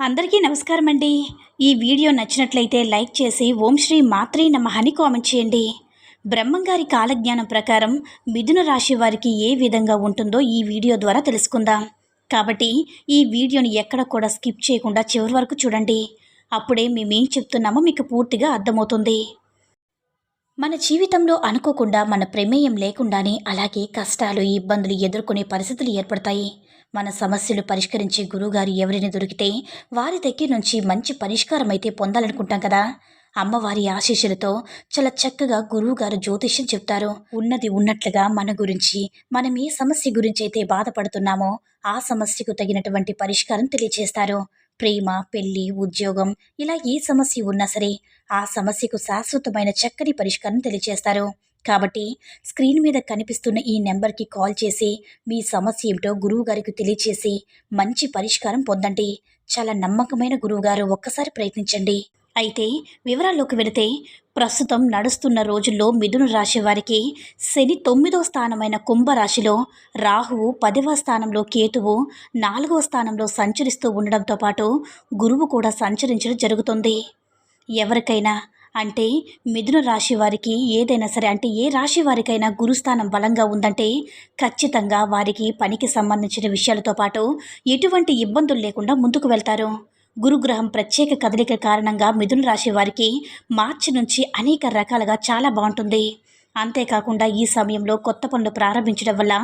అందరికీ నమస్కారం అండి. ఈ వీడియో నచ్చినట్లయితే లైక్ చేసి ఓం శ్రీ మాత్రే నమ అని కామెంట్ చేయండి. బ్రహ్మంగారి కాలజ్ఞానం ప్రకారం మిథున రాశి వారికి ఏ విధంగా ఉంటుందో ఈ వీడియో ద్వారా తెలుసుకుందాం. కాబట్టి ఈ వీడియోని ఎక్కడ కూడా స్కిప్ చేయకుండా చివరి వరకు చూడండి. అప్పుడే మేమేం చెప్తున్నామో మీకు పూర్తిగా అర్థమవుతుంది. మన జీవితంలో అనుకోకుండా మన ప్రమేయం లేకుండానే అలాగే కష్టాలు ఇబ్బందులు ఎదుర్కొనే పరిస్థితులు ఏర్పడతాయి. మన సమస్యలు పరిష్కరించే గురువుగారు ఎవరిని దొరికితే వారి దగ్గర నుంచి మంచి పరిష్కారం అయితే పొందాలనుకుంటాం కదా. అమ్మవారి ఆశీస్సులతో చాలా చక్కగా గురువుగారు జ్యోతిష్యం చెప్తారు. ఉన్నది ఉన్నట్లుగా మన గురించి మనం ఏ సమస్య గురించి అయితే బాధపడుతున్నామో ఆ సమస్యకు తగినటువంటి పరిష్కారం తెలియజేస్తారు ప్రేమ పెళ్ళి ఉద్యోగం ఇలా ఏ సమస్య ఉన్నా సరే ఆ సమస్యకు శాశ్వతమైన చక్కని పరిష్కారం తెలియజేస్తారు కాబట్టి స్క్రీన్ మీద కనిపిస్తున్న ఈ నెంబర్కి కాల్ చేసి మీ సమస్య ఏమిటో గురువు గారికి తెలియచేసి మంచి పరిష్కారం పొందండి. చాలా నమ్మకమైన గురువుగారు ఒక్కసారి ప్రయత్నించండి. అయితే వివరాల్లోకి వెళితే ప్రస్తుతం నడుస్తున్న రోజుల్లో మిథున రాశి వారికి శని తొమ్మిదవ స్థానమైన కుంభరాశిలో రాహువు పదవ స్థానంలో కేతువు నాలుగవ స్థానంలో సంచరిస్తూ ఉండడంతో పాటు గురువు కూడా సంచరించడం జరుగుతుంది. ఎవరికైనా అంటే మిథున రాశి వారికి ఏదైనా సరే అంటే ఏ రాశి వారికైనా గురుస్థానం బలంగా ఉందంటే ఖచ్చితంగా వారికి పనికి సంబంధించిన విషయాలతో పాటు ఎటువంటి ఇబ్బందులు లేకుండా ముందుకు వెళ్తారు. గురుగ్రహం ప్రత్యేక కదలిక కారణంగా మిథున రాశి వారికి మార్చి నుంచి అనేక రకాలుగా చాలా బాగుంటుంది. అంతేకాకుండా ఈ సమయంలో కొత్త పనులు ప్రారంభించడం వల్ల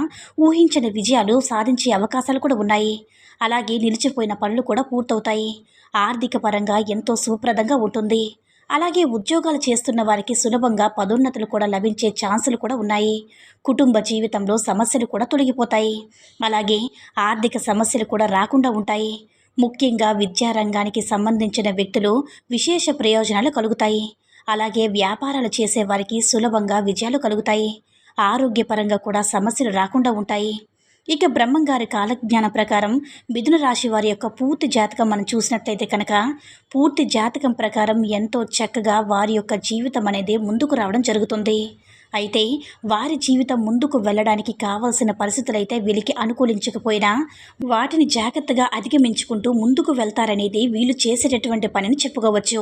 ఊహించిన విజయాలు సాధించే అవకాశాలు కూడా ఉన్నాయి. అలాగే నిలిచిపోయిన పనులు కూడా పూర్తవుతాయి. ఆర్థిక పరంగా ఎంతో సుప్రదంగా ఉంటుంది. అలాగే ఉద్యోగాలు చేస్తున్న వారికి సులభంగా పదోన్నతులు కూడా లభించే ఛాన్సులు కూడా ఉన్నాయి. కుటుంబ జీవితంలో సమస్యలు కూడా తొలగిపోతాయి. అలాగే ఆర్థిక సమస్యలు కూడా రాకుండా ఉంటాయి. ముఖ్యంగా విద్యారంగానికి సంబంధించిన వ్యక్తులు విశేష ప్రయోజనాలు కలుగుతాయి. అలాగే వ్యాపారాలు చేసే వారికి సులభంగా విజయాలు కలుగుతాయి. ఆరోగ్యపరంగా కూడా సమస్యలు రాకుండా ఉంటాయి. ఇక బ్రహ్మంగారి కాలజ్ఞాన ప్రకారం మిథున రాశి వారి యొక్క పూర్తి జాతకం మనం చూసినట్లయితే కనుక పూర్తి జాతకం ప్రకారం ఎంతో చక్కగా వారి యొక్క జీవితం అనేది ముందుకు రావడం జరుగుతుంది. అయితే వారి జీవితం ముందుకు వెళ్ళడానికి కావాల్సిన పరిస్థితులైతే వీళ్ళకి అనుకూలించకపోయినా వాటిని జాగ్రత్తగా అధిగమించుకుంటూ ముందుకు వెళ్తారనేది వీళ్ళు చేసేటటువంటి పనిని చెప్పుకోవచ్చు.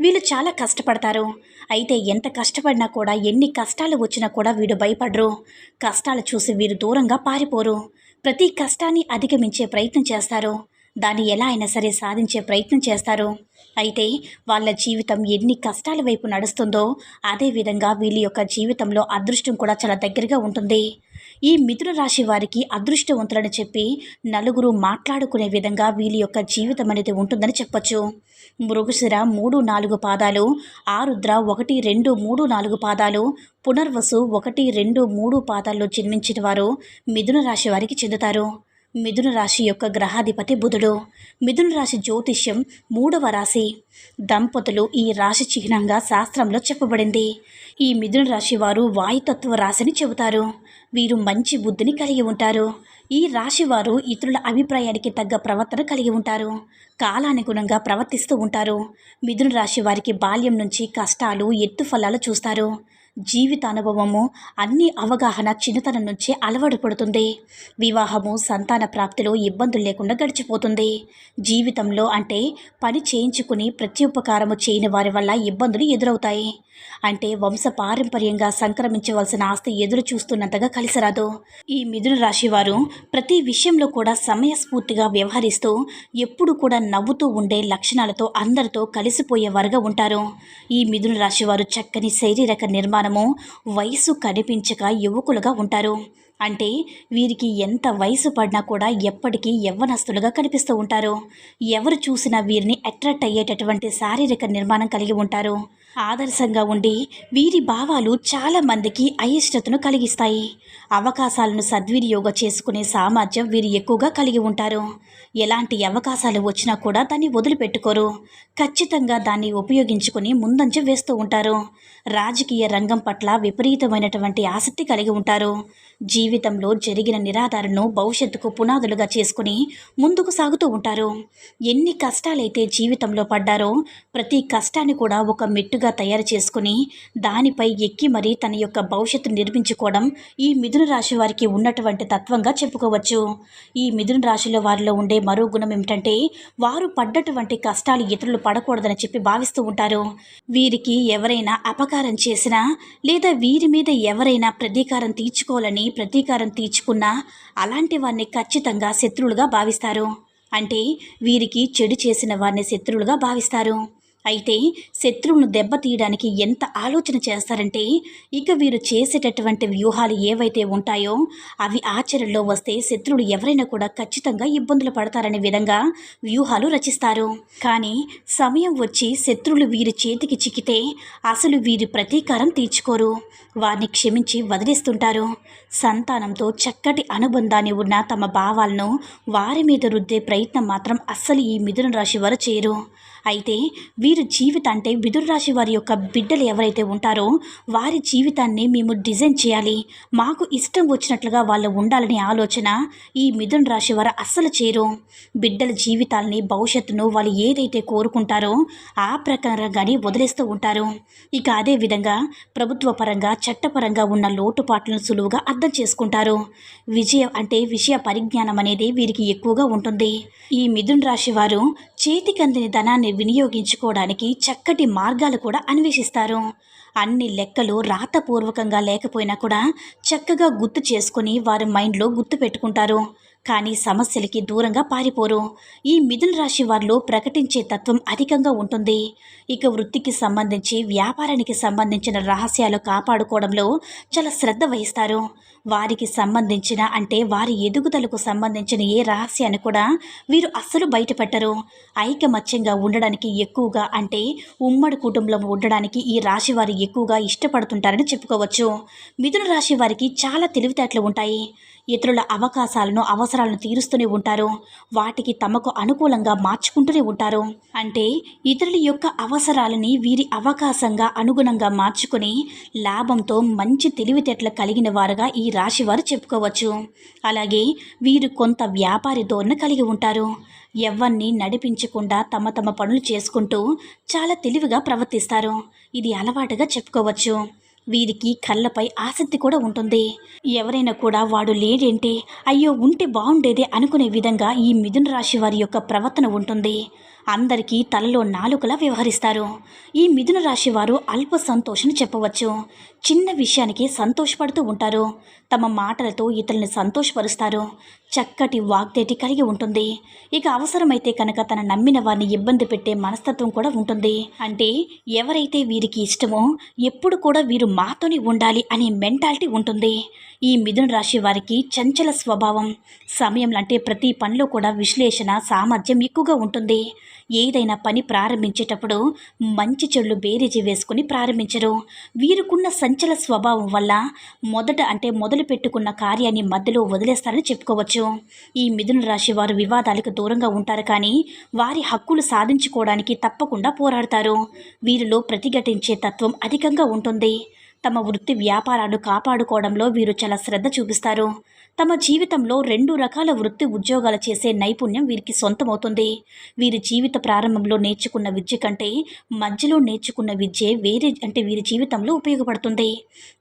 వీళ్ళు చాలా కష్టపడతారు. అయితే ఎంత కష్టపడినా కూడా ఎన్ని కష్టాలు వచ్చినా కూడా వీడు భయపడరు. కష్టాలు చూసి వీరు దూరంగా పారిపోరు. ప్రతి కష్టాన్ని అధిగమించే ప్రయత్నం చేస్తారు. దాన్ని ఎలా అయినా సరే సాధించే ప్రయత్నం చేస్తారు. అయితే వాళ్ళ జీవితం ఎన్ని కష్టాల వైపు నడుస్తుందో అదేవిధంగా వీళ్ళ యొక్క జీవితంలో అదృష్టం కూడా చాలా దగ్గరగా ఉంటుంది. ఈ మిథున రాశి వారికి అదృష్టవంతులని చెప్పి నలుగురు మాట్లాడుకునే విధంగా వీళ్ళ యొక్క జీవితం అనేది ఉంటుందని చెప్పొచ్చు. మృగశిర మూడు నాలుగు పాదాలు ఆరుద్ర ఒకటి రెండు మూడు నాలుగు పాదాలు పునర్వసు ఒకటి రెండు మూడు పాదాల్లో జన్మించిన వారు మిథున రాశి వారికి చెందుతారు. మిథున రాశి యొక్క గ్రహాధిపతి బుధుడు. మిథున రాశి జ్యోతిష్యం మూడవ రాశి. దంపతులు ఈ రాశి చిహ్నంగా శాస్త్రంలో చెప్పబడింది. ఈ మిథున రాశి వారు వాయుతత్వ రాశిని చెబుతారు. వీరు మంచి బుద్ధిని కలిగి ఉంటారు. ఈ రాశి వారు ఇతరుల అభిప్రాయానికి తగ్గ ప్రవర్తన కలిగి ఉంటారు. కాలానుగుణంగా ప్రవర్తిస్తూ ఉంటారు. మిథున రాశి వారికి బాల్యం నుంచి కష్టాలు ఎత్తు ఫలాలు చూస్తారు. జీవిత అనుభవము అన్ని అవగాహన చిన్నతనం నుంచే అలవాటు పడుతుంది వివాహము సంతాన ప్రాప్తిలో ఇబ్బందులు లేకుండా గడిచిపోతుంది. జీవితంలో అంటే పని చేయించుకుని ప్రత్యుపకారము చేయని వారి వల్ల ఇబ్బందులు ఎదురవుతాయి. అంటే వంశ పారంపర్యంగా సంక్రమించవలసిన ఆస్తి ఎదురు చూస్తున్నంతగా కలిసిరాదు. ఈ మిథున రాశి వారు ప్రతి విషయంలో కూడా సమయస్ఫూర్తిగా వ్యవహరిస్తూ ఎప్పుడు కూడా నవ్వుతూ ఉండే లక్షణాలతో అందరితో కలిసిపోయేవారుగా ఉంటారు. ఈ మిథున రాశి వారు చక్కని శారీరక మనము వయసు కనిపించక యువకులుగా ఉంటారు. అంటే వీరికి ఎంత వయసు పడినా కూడా ఎప్పటికీ యవ్వనస్తులుగా కనిపిస్తూ ఉంటారు. ఎవరు చూసినా వీరిని అట్రాక్ట్ అయ్యేటటువంటి శారీరక నిర్మాణం కలిగి ఉంటారు. ఆదర్శంగా ఉండి వీరి భావాలు చాలా మందికి అయిష్టతను కలిగిస్తాయి. అవకాశాలను సద్వినియోగం చేసుకునే సామర్థ్యం వీరు ఎక్కువగా కలిగి ఉంటారు. ఎలాంటి అవకాశాలు వచ్చినా కూడా దాన్ని వదిలిపెట్టుకోరు. ఖచ్చితంగా దాన్ని ఉపయోగించుకుని ముందంజ వేస్తూ ఉంటారు. రాజకీయ రంగం పట్ల విపరీతమైనటువంటి ఆసక్తి కలిగి ఉంటారు. జీవితంలో జరిగిన నిరాధారను భవిష్యత్తుకు పునాదులుగా చేసుకుని ముందుకు సాగుతూ ఉంటారు. ఎన్ని కష్టాలైతే జీవితంలో పడ్డారో ప్రతి కష్టాన్ని కూడా ఒక మెట్టు ఇల్లుగా తయారు చేసుకుని దానిపై ఎక్కి మరీ తన యొక్క భవిష్యత్తు నిర్మించుకోవడం ఈ మిథున రాశి వారికి ఉన్నటువంటి తత్వంగా చెప్పుకోవచ్చు. ఈ మిథున రాశిలో వారిలో ఉండే మరో గుణం ఏమిటంటే వారు పడ్డటువంటి కష్టాలు ఇతరులు పడకూడదని చెప్పి భావిస్తూ ఉంటారు. వీరికి ఎవరైనా అపకారం చేసినా లేదా వీరి మీద ఎవరైనా ప్రతీకారం తీర్చుకోవాలని ప్రతీకారం తీర్చుకున్నా అలాంటి వారిని ఖచ్చితంగా శత్రువులుగా భావిస్తారు. అంటే వీరికి చెడు చేసిన వారిని శత్రువులుగా భావిస్తారు. అయితే శత్రువును దెబ్బతీయడానికి ఎంత ఆలోచన చేస్తారంటే ఇక వీరు చేసేటటువంటి వ్యూహాలు ఏవైతే ఉంటాయో అవి ఆచరణలో వస్తే శత్రువులు ఎవరైనా కూడా ఖచ్చితంగా ఇబ్బందులు పడతారనే విధంగా వ్యూహాలు రచిస్తారు. కానీ సమయం వచ్చి శత్రువులు వీరి చేతికి చిక్కితే అసలు వీరి ప్రతీకారం తీర్చుకోరు. వారిని క్షమించి వదిలేస్తుంటారు. సంతానంతో చక్కటి అనుబంధాన్ని ఉన్న తమ భావాలను వారి మీద రుద్దే ప్రయత్నం మాత్రం అస్సలు ఈ మిథున రాశి వారు చేయరు. అయితే వీరి జీవితం అంటే మిథున రాశి వారి యొక్క బిడ్డలు ఎవరైతే ఉంటారో వారి జీవితాన్ని మేము డిజైన్ చేయాలి. మాకు ఇష్టం వచ్చినట్లుగా వాళ్ళు ఉండాలనే ఆలోచన ఈ మిథున రాశి వారు అస్సలు చేరు బిడ్డల జీవితాల్ని భవిష్యత్తును వాళ్ళు ఏదైతే కోరుకుంటారో ఆ ప్రకారంగానే వదిలేస్తూ ఉంటారు. ఇక అదే విధంగా ప్రభుత్వ పరంగా చట్టపరంగా ఉన్న లోటుపాట్లను సులువుగా అర్థం చేసుకుంటారు. విజయ అంటే విషయ పరిజ్ఞానం అనేది వీరికి ఎక్కువగా ఉంటుంది. ఈ మిథున రాశి వారు చేతికందిన ధనాన్ని వినియోగించుకోవడానికి చక్కటి మార్గాలు కూడా అన్వేషిస్తారు. అన్ని లెక్కలు రాతపూర్వకంగా లేకపోయినా కూడా చక్కగా గుర్తు చేసుకుని వారి మైండ్లో గుర్తు పెట్టుకుంటారు. కానీ సమస్యలకి దూరంగా పారిపోరు. ఈ మిథున రాశి వారిలో ప్రకటించే తత్వం అధికంగా ఉంటుంది. ఇక వృత్తికి సంబంధించి వ్యాపారానికి సంబంధించిన రహస్యాలు కాపాడుకోవడంలో చాలా శ్రద్ధ వహిస్తారు. వారికి సంబంధించిన అంటే వారి ఎదుగుదలకు సంబంధించిన ఏ రహస్యాన్ని కూడా వీరు అస్సలు బయటపెట్టరు. ఐకమత్యంగా ఉండడానికి ఎక్కువగా అంటే ఉమ్మడి కుటుంబంలో ఉండడానికి ఈ రాశి వారు ఎక్కువగా ఇష్టపడుతుంటారని చెప్పుకోవచ్చు. మిథున రాశి వారికి చాలా తెలివితేటలు ఉంటాయి. ఇతరుల అవకాశాలను అవసరాలను తీరుస్తూనే ఉంటారు. వాటికి తమకు అనుకూలంగా మార్చుకుంటూనే ఉంటారు. అంటే ఇతరుల యొక్క అవసరాలని వీరి అవకాశంగా అనుగుణంగా మార్చుకొని లాభంతో మంచి తెలివితేటలు కలిగిన వారుగా ఈ రాశి వారు చెప్పుకోవచ్చు. అలాగే వీరు కొంత వ్యాపారి ధోరణి కలిగి ఉంటారు. ఎవరిని నడిపించకుండా తమ తమ పనులు చేసుకుంటూ చాలా తెలివిగా ప్రవర్తిస్తారు. ఇది అలవాటుగా చెప్పుకోవచ్చు. వీరికి కళ్ళపై ఆసక్తి కూడా ఉంటుంది. ఎవరైనా కూడా వాడు లేడేంటి అయ్యో ఉంటే బాగుండేదే అనుకునే విధంగా ఈ మిథున రాశి వారి యొక్క ప్రవర్తన ఉంటుంది. అందరికీ తలలో నాలుకలా వ్యవహరిస్తారు. ఈ మిథున రాశి వారు అల్ప సంతోషం చెప్పవచ్చు. చిన్న విషయానికి సంతోషపడుతూ ఉంటారు. తమ మాటలతో ఇతరులను సంతోషపరుస్తారు. చక్కటి వాగ్దేటి కలిగి ఉంటుంది. ఇక అవసరమైతే కనుక తన నమ్మిన వారిని ఇబ్బంది పెట్టే మనస్తత్వం కూడా ఉంటుంది. అంటే ఎవరైతే వీరికి ఇష్టమో ఎప్పుడు కూడా వీరు మాతోనే ఉండాలి అనే మెంటాలిటీ ఉంటుంది. ఈ మిథున రాశి వారికి చంచల స్వభావం. సమయం అంటే ప్రతి పనిలో కూడా విశ్లేషణ సామర్థ్యం ఎక్కువగా ఉంటుంది. ఏదైనా పని ప్రారంభించేటప్పుడు మంచి చెడులు బేరీజి వేసుకుని ప్రారంభించరు. వీరుకున్న సంచల స్వభావం వల్ల మొదట అంటే మొదలు పెట్టుకున్న కార్యాన్ని మధ్యలో వదిలేస్తారని చెప్పుకోవచ్చు. ఈ మిథున రాశి వారు వివాదాలకు దూరంగా ఉంటారు కానీ వారి హక్కులు సాధించుకోవడానికి తప్పకుండా పోరాడతారు. వీరిలో ప్రతిఘటించే తత్వం అధికంగా ఉంటుంది. తమ వృత్తి వ్యాపారాలు కాపాడుకోవడంలో వీరు చాలా శ్రద్ధ చూపిస్తారు. తమ జీవితంలో రెండు రకాల వృత్తి ఉద్యోగాలు చేసే నైపుణ్యం వీరికి సొంతమవుతుంది. వీరి జీవిత ప్రారంభంలో నేర్చుకున్న విద్య కంటే మధ్యలో నేర్చుకున్న విద్య వేరే అంటే వీరి జీవితంలో ఉపయోగపడుతుంది.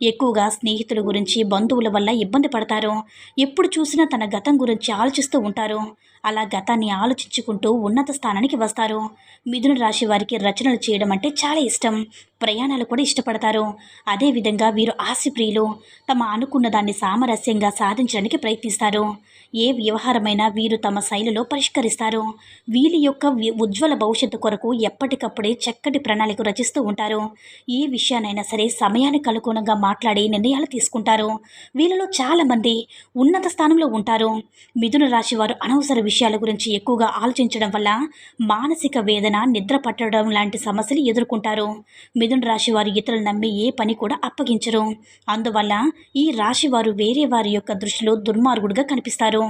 ఎక్కువగా స్నేహితుల గురించి బంధువుల వల్ల ఇబ్బంది పడతారు. ఎప్పుడు చూసినా తన గతం గురించి ఆలోచిస్తూ ఉంటారు. అలా గతాన్ని ఆలోచించుకుంటూ ఉన్నత స్థానానికి వస్తారు. మిథున రాశి వారికి రచనలు చేయడం అంటే చాలా ఇష్టం. ప్రయాణాలు కూడా ఇష్టపడతారు. అదేవిధంగా వీరు ఆశప్రియులు తమ అనుకున్న దాన్ని సామరస్యంగా సాధించడానికి ప్రయత్నిస్తారు. ఏ వ్యవహారమైనా వీరు తమ శైలిలో పరిష్కరిస్తారు. వీరి యొక్క ఉజ్వల భవిష్యత్తు కొరకు ఎప్పటికప్పుడే చక్కటి ప్రణాళిక రచిస్తూ ఉంటారు. ఏ విషయానైనా సరే సమయానికి అనుగుణంగా మాట్లాడి నిర్ణయాలు తీసుకుంటారు. వీళ్ళలో చాలామంది ఉన్నత స్థానంలో ఉంటారు. మిథున రాశి వారు అనవసర విషయాల గురించి ఎక్కువగా ఆలోచించడం వల్ల మానసిక వేదన నిద్ర పట్టడం లాంటి సమస్యలు ఎదుర్కొంటారు. మిథున రాశి వారు ఇతరులు నమ్మి ఏ పని కూడా అప్పగించరు. అందువల్ల ఈ రాశి వారు వేరే వారి యొక్క దృష్టిలో దుర్మార్గుడుగా కనిపిస్తారు.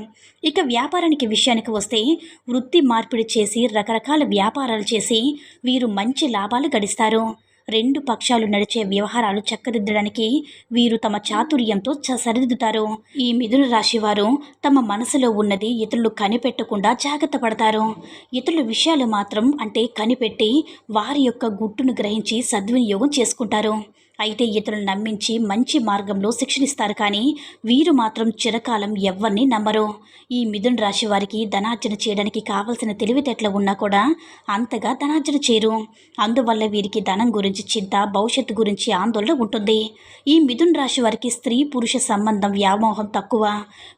ఇక వ్యాపారానికి విషయానికి వస్తే వృత్తి మార్పిడి చేసి రకరకాల వ్యాపారాలు చేసి వీరు మంచి లాభాలు గడిస్తారు. రెండు పక్షాలు నడిచే వ్యవహారాలు చక్కదిద్దడానికి వీరు తమ చాతుర్యంతో చ సరిదిద్దుతారు. ఈ మిథున రాశి వారు తమ మనసులో ఉన్నది ఇతరులు కనిపెట్టకుండా జాగ్రత్త పడతారు. ఇతరుల విషయాలు మాత్రం అంటే కనిపెట్టి వారి యొక్క గుట్టును గ్రహించి సద్వినియోగం చేసుకుంటారు. అయితే ఇతరులు నమ్మించి మంచి మార్గంలో శిక్షణిస్తారు కానీ వీరు మాత్రం చిరకాలం ఎవరిని నమ్మరు. ఈ మిథున్ రాశి వారికి ధనార్జన చేయడానికి కావలసిన తెలివితేటలు ఉన్నా కూడా అంతగా ధనార్జన చేయరు. అందువల్ల వీరికి ధనం గురించి చింత భవిష్యత్తు గురించి ఆందోళన ఉంటుంది. ఈ మిథున్ రాశి వారికి స్త్రీ పురుష సంబంధం వ్యామోహం తక్కువ.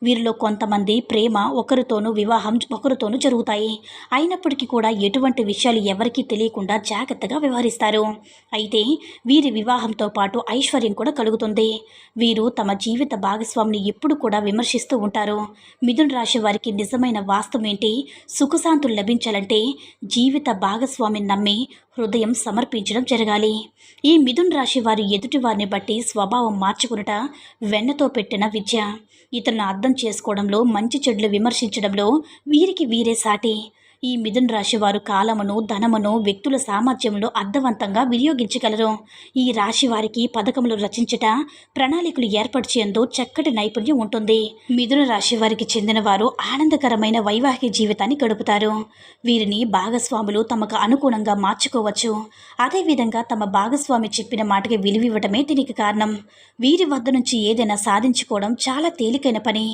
వీరిలో కొంతమంది ప్రేమ ఒకరితోనూ వివాహం ఒకరితోనూ జరుగుతాయి. అయినప్పటికీ కూడా ఎటువంటి విషయాలు ఎవరికీ తెలియకుండా జాగ్రత్తగా వ్యవహరిస్తారు. అయితే వీరి వివాహంతో పాటు ఐశ్వర్యం కూడా కలుగుతుంది. వీరు తమ జీవిత భాగస్వామిని ఎప్పుడు కూడా విమర్శిస్తూ ఉంటారు. మిథున రాశి వారికి నిజమైన వాస్తవం ఏంటి? సుఖశాంతులు లభించాలంటే జీవిత భాగస్వామిని నమ్మి హృదయం సమర్పించడం జరగాలి. ఈ మిథున్ రాశి వారి ఎదుటి వారిని బట్టి స్వభావం మార్చుకునట వెన్నతో పెట్టిన విద్య. ఇతరులను అర్థం చేసుకోవడంలో మంచి చెడులు విమర్శించడంలో వీరికి వీరే సాటి. ఈ మిథున రాశి వారు కాలమును ధనమును వ్యక్తుల సామర్థ్యంలో అర్థవంతంగా వినియోగించగలరు. ఈ రాశి వారికి పథకములు రచించట ప్రణాళికలు ఏర్పరిచేందు చక్కటి నైపుణ్యం ఉంటుంది. మిథున రాశి వారికి చెందిన వారు ఆనందకరమైన వైవాహిక జీవితాన్ని గడుపుతారు. వీరిని భాగస్వాములు తమకు అనుగుణంగా మార్చుకోవచ్చు. అదేవిధంగా తమ భాగస్వామి చెప్పిన మాటకి విలువివ్వటమే దీనికి కారణం. వీరి వద్ద నుంచి ఏదైనా సాధించుకోవడం చాలా తేలికైన పని.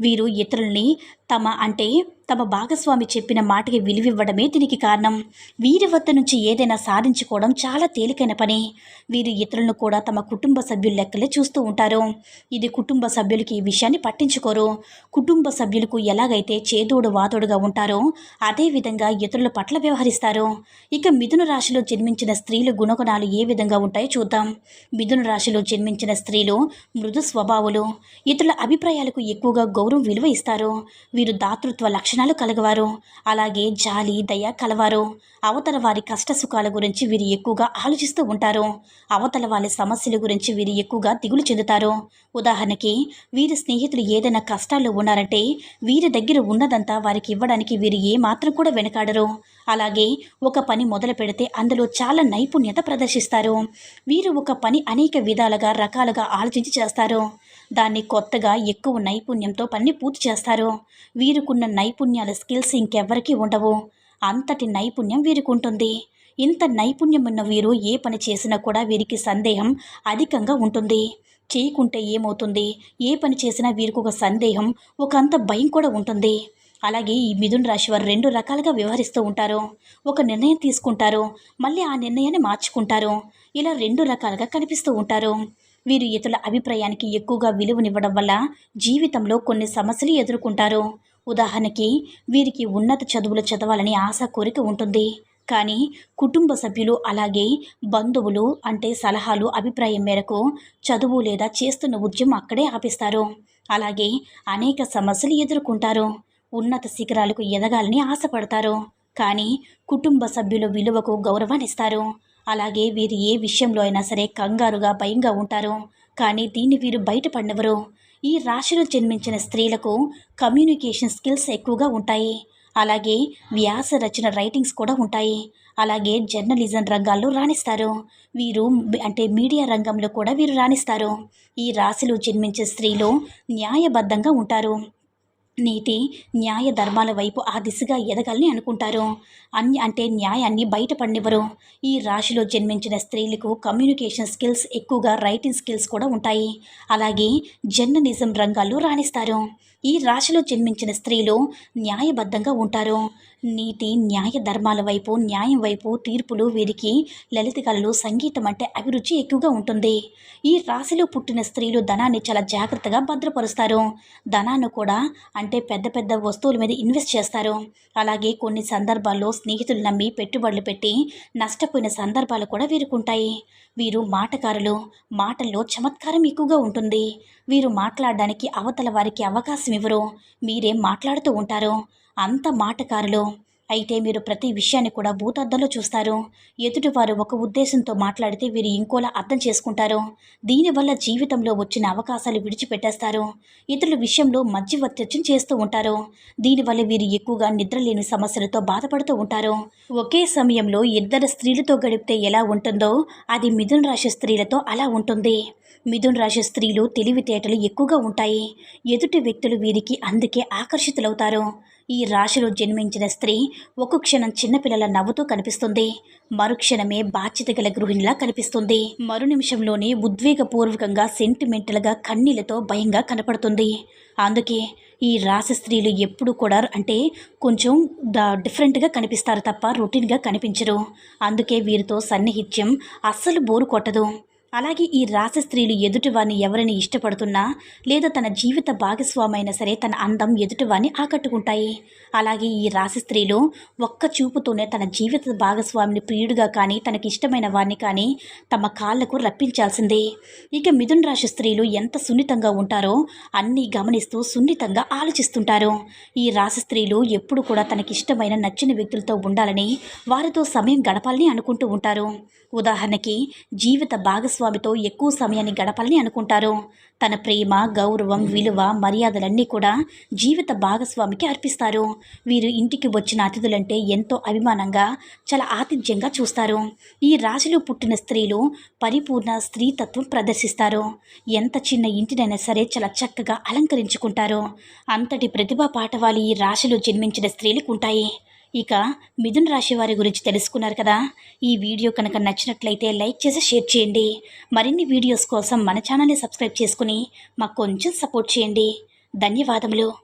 వీరు ఇతరుల్ని తమ అంటే తమ భాగస్వామి చెప్పిన మాటకి విలువివ్వడమే దీనికి కారణం. వీరి వద్ద నుంచి ఏదైనా సాధించుకోవడం చాలా తేలికైన పని. వీరు ఇతరులను కూడా తమ కుటుంబ సభ్యుల లెక్కలే చూస్తూ ఉంటారు. ఇది కుటుంబ సభ్యులకి ఈ విషయాన్ని పట్టించుకోరు. కుటుంబ సభ్యులకు ఎలాగైతే చేదోడు వాదోడుగా ఉంటారో అదేవిధంగా ఇతరుల పట్ల వ్యవహరిస్తారు. ఇక మిథున రాశిలో జన్మించిన స్త్రీల గుణగుణాలు ఏ విధంగా ఉంటాయో చూద్దాం. మిథున రాశిలో జన్మించిన స్త్రీలు మృదు స్వభావులు. ఇతరుల అభిప్రాయాలకు ఎక్కువగా గౌరవం విలువ ఇస్తారు. వీరు దాతృత్వ లక్షణాలు కలగవారు. అలాగే జాలి దయ కలవారు. అవతల వారి కష్ట సుఖాల గురించి వీరు ఎక్కువగా ఆలోచిస్తూ ఉంటారు. అవతల వారి సమస్యల గురించి వీరు ఎక్కువగా దిగులు చెందుతారు. ఉదాహరణకి వీరి స్నేహితులు ఏదైనా కష్టాల్లో ఉన్నారంటే వీరి దగ్గర ఉన్నదంతా వారికి ఇవ్వడానికి వీరు ఏమాత్రం కూడా వెనకాడరు. అలాగే ఒక పని మొదలు పెడితే అందులో చాలా నైపుణ్యత ప్రదర్శిస్తారు. వీరు ఒక పని అనేక విధాలుగా రకాలుగా ఆలోచించి చేస్తారు. దాన్ని కొత్తగా ఎక్కువ నైపుణ్యంతో పని పూర్తి చేస్తారు. వీరికున్న నైపుణ్యాల స్కిల్స్ ఇంకెవ్వరికీ ఉండవు. అంతటి నైపుణ్యం వీరికి ఉంటుంది ఇంత నైపుణ్యం ఉన్న వీరు ఏ పని చేసినా కూడా వీరికి సందేహం అధికంగా ఉంటుంది. చేయకుంటే ఏమవుతుంది? ఏ పని చేసినా వీరికి ఒక సందేహం ఒక అంత భయం కూడా ఉంటుంది. అలాగే ఈ మిథున రాశి వారు రెండు రకాలుగా వ్యవహరిస్తూ ఉంటారు. ఒక నిర్ణయం తీసుకుంటారు మళ్ళీ ఆ నిర్ణయాన్ని మార్చుకుంటారు. ఇలా రెండు రకాలుగా కనిపిస్తూ ఉంటారు. వీరు ఇతరుల అభిప్రాయానికి ఎక్కువగా విలువనివ్వడం వల్ల జీవితంలో కొన్ని సమస్యలు ఎదుర్కొంటారు. ఉదాహరణకి వీరికి ఉన్నత చదువులు చదవాలని ఆశ కోరిక ఉంటుంది. కానీ కుటుంబ సభ్యులు అలాగే బంధువులు అంటే సలహాలు అభిప్రాయం మేరకు చదువు లేదా చేస్తున్న ఉద్యమం అక్కడే ఆపిస్తారు. అలాగే అనేక సమస్యలు ఎదుర్కొంటారు. ఉన్నత శిఖరాలకు ఎదగాలని ఆశపడతారు. కానీ కుటుంబ సభ్యుల విలువకు గౌరవాన్నిస్తారు అలాగే వీరు ఏ విషయంలో అయినా సరే కంగారుగా భయంగా ఉంటారు. కానీ దీన్ని వీరు బయటపడినవరు. ఈ రాశిలో జన్మించిన స్త్రీలకు కమ్యూనికేషన్ స్కిల్స్ ఎక్కువగా ఉంటాయి. అలాగే వ్యాస రచన రైటింగ్స్ కూడా ఉంటాయి. అలాగే జర్నలిజం రంగాల్లో రాణిస్తారు. వీరు అంటే మీడియా రంగంలో కూడా వీరు రాణిస్తారు. ఈ రాశిలో జన్మించే స్త్రీలు న్యాయబద్ధంగా ఉంటారు. నీతి న్యాయ ధర్మాల వైపు ఆ దిశగా ఎదగాలని అనుకుంటారు. అన్ని అంటే న్యాయాన్ని బయటపడినివ్వరు. ఈ రాశిలో జన్మించిన స్త్రీలకు కమ్యూనికేషన్ స్కిల్స్ ఎక్కువగా రైటింగ్ స్కిల్స్ కూడా ఉంటాయి. అలాగే జర్నలిజం రంగాల్లో రాణిస్తారు. ఈ రాశిలో జన్మించిన స్త్రీలు న్యాయబద్ధంగా ఉంటారు. నీతి న్యాయ ధర్మాల వైపు న్యాయం వైపు తీర్పులు వీరికి లలిత కళలు సంగీతం అంటే అభిరుచి ఎక్కువగా ఉంటుంది. ఈ రాశిలో పుట్టిన స్త్రీలు ధనాన్ని చాలా జాగ్రత్తగా భద్రపరుస్తారు. ధనాన్ని కూడా అంటే పెద్ద పెద్ద వస్తువుల మీద ఇన్వెస్ట్ చేస్తారు. అలాగే కొన్ని సందర్భాల్లో స్నేహితులు నమ్మి పెట్టుబడులు పెట్టి నష్టపోయిన సందర్భాలు కూడా వీరుకుంటాయి. వీరు మాటకారులు మాటల్లో చమత్కారం ఎక్కువగా ఉంటుంది. వీరు మాట్లాడడానికి అవతల వారికి అవకాశం ఇవ్వరు. మీరే మాట్లాడుతూ ఉంటారు. అంత మాటకారులు అయితే మీరు ప్రతి విషయాన్ని కూడా భూతార్థంలో చూస్తారు. ఎదుటివారు ఒక ఉద్దేశంతో మాట్లాడితే వీరు ఇంకోలా అర్థం చేసుకుంటారు. దీనివల్ల జీవితంలో వచ్చిన అవకాశాలు విడిచిపెట్టేస్తారు. ఇతరుల విషయంలో మధ్యవర్త్యం చేస్తూ ఉంటారు. దీనివల్ల వీరు ఎక్కువగా నిద్రలేని సమస్యలతో బాధపడుతూ ఉంటారు. ఒకే సమయంలో ఇద్దరు స్త్రీలతో గడిపితే ఎలా ఉంటుందో అది మిథున రాశి స్త్రీలతో అలా ఉంటుంది. మిథున రాశి స్త్రీలు తెలివితేటలు ఎక్కువగా ఉంటాయి. ఎదుటి వ్యక్తులు వీరికి అందుకే ఆకర్షితులవుతారు. ఈ రాశిలో జన్మించిన స్త్రీ ఒక క్షణం చిన్నపిల్లల నవ్వుతూ కనిపిస్తుంది. మరుక్షణమే బాధ్యత గల గృహిణిలా కనిపిస్తుంది. మరు నిమిషంలోనే ఉద్వేగపూర్వకంగా సెంటిమెంటల్గా కన్నీళ్ళతో భయంగా కనపడుతుంది. అందుకే ఈ రాశి స్త్రీలు ఎప్పుడు కూడా అంటే కొంచెం డిఫరెంట్గా కనిపిస్తారు తప్ప రొటీన్గా కనిపించరు. అందుకే వీరితో సన్నిహిత్యం అస్సలు బోరు కొట్టదు. అలాగే ఈ రాశి స్త్రీలు ఎదుటివారిని ఎవరిని ఇష్టపడుతున్నా లేదా తన జీవిత భాగస్వామైనా సరే తన అందం ఎదుటివారిని ఆకట్టుకుంటాయి. అలాగే ఈ రాశి స్త్రీలు ఒక్క చూపుతోనే తన జీవిత భాగస్వామిని ప్రియుడిగా కానీ తనకి ఇష్టమైన వారిని కానీ తమ కాళ్ళకు రప్పించాల్సిందే. ఇక మిథున్ రాశి స్త్రీలు ఎంత సున్నితంగా ఉంటారో అన్నీ గమనిస్తూ సున్నితంగా ఆలోచిస్తుంటారు. ఈ రాశి స్త్రీలు ఎప్పుడు కూడా తనకిష్టమైన నచ్చిన వ్యక్తులతో ఉండాలని వారితో సమయం గడపాలని అనుకుంటూ ఉంటారు. ఉదాహరణకి జీవిత భాగస్వామి స్వామితో ఎక్కువ సమయాన్ని గడపాలని అనుకుంటారు. తన ప్రేమ గౌరవం విలువ మర్యాదలన్నీ కూడా జీవిత భాగస్వామికి అర్పిస్తారు. వీరు ఇంటికి వచ్చిన అతిథులంటే ఎంతో అభిమానంగా చాలా ఆతిథ్యంగా చూస్తారు. ఈ రాశిలో పుట్టిన స్త్రీలు పరిపూర్ణ స్త్రీతత్వం ప్రదర్శిస్తారు. ఎంత చిన్న ఇంటినైనా సరే చాలా చక్కగా అలంకరించుకుంటారు. అంతటి ప్రతిభా పాఠవాలు ఈ రాశిలో జన్మించిన స్త్రీలకు ఉంటాయి. ఇక మిథున్ రాశి వారి గురించి తెలుసుకున్నారు కదా. ఈ వీడియో కనుక నచ్చినట్లయితే లైక్ చేసి షేర్ చేయండి. మరిన్ని వీడియోస్ కోసం మన ఛానల్ని సబ్స్క్రైబ్ చేసుకుని మాకు కొంచెం సపోర్ట్ చేయండి. ధన్యవాదములు.